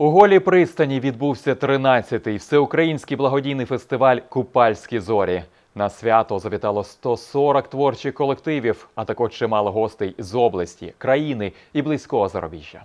У голій пристані відбувся 13-й всеукраїнський благодійний фестиваль Купальські зорі. На свято завітало 140 творчих колективів, а також чимало гостей з області, країни і близького зарубіжжя.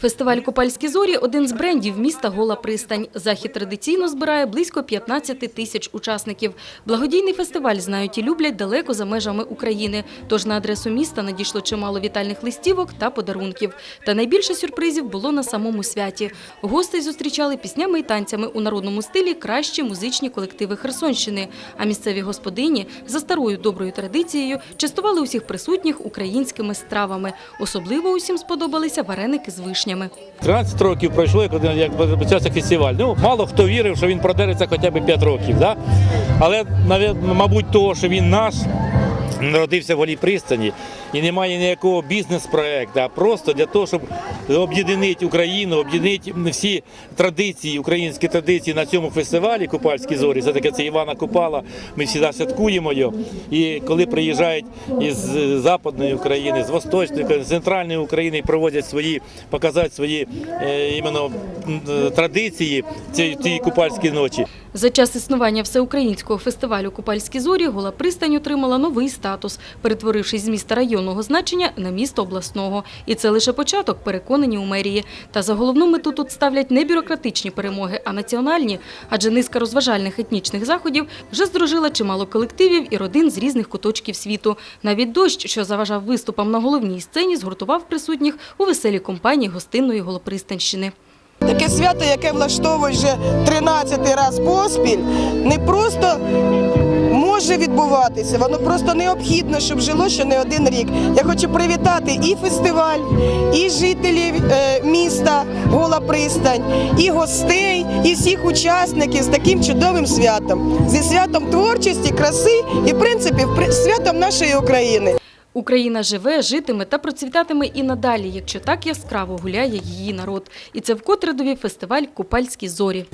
Фестиваль «Купальські зорі» – один з брендів міста Гола Пристань. Захід традиційно збирає близько 15 тисяч учасників. Благодійний фестиваль знають і люблять далеко за межами України. Тож на адресу міста надійшло чимало вітальних листівок та подарунків. Та найбільше сюрпризів було на самому святі. Гостей зустрічали піснями і танцями у народному стилі кращі музичні колективи Херсонщини. А місцеві господині за старою доброю традицією частували усіх присутніх українськими стравами. Особливо усім сподобалися вареники з вишнями. 13 років пройшло, як почався фестиваль. Ну, мало хто вірив, що він продереться хоча б 5 років. Да? Але, мабуть, того, що він наш, народився в Голій пристані і немає ніякого бізнес-проекту, а просто для того, щоб об'єднати Україну, об'єднати всі традиції, українські традиції на цьому фестивалі Купальські зорі. Це таке це Івана Купала. Ми завжди святкуємо його. І коли приїжджають із Западної України, з Восточної, України, з центральної України і проводять свої, показати свої е, іменно е, традиції цієї купальської ночі. За час існування всеукраїнського фестивалю «Купальські зорі» Гола Пристань отримала новий статус, перетворившись з міста районного значення на місто обласного. І це лише початок, переконані у мерії. Та за головну мету тут ставлять не бюрократичні перемоги, а національні. Адже низка розважальних етнічних заходів вже здружила чимало колективів і родин з різних куточків світу. Навіть дощ, що заважав виступам на головній сцені, згуртував присутніх у веселій компанії гостинної Голопристанщини. Таке свято, яке влаштовують вже 13 раз поспіль, не просто може відбуватися, воно просто необхідно, щоб жило ще не один рік. Я хочу привітати і фестиваль, і жителів е, міста Гола Пристань, і гостей, і всіх учасників з таким чудовим святом, зі святом творчості, краси і, в принципі, святом нашої України. Україна живе, житиме та процвітатиме і надалі, якщо так яскраво гуляє її народ. І це вкотре довів фестиваль «Купальські зорі».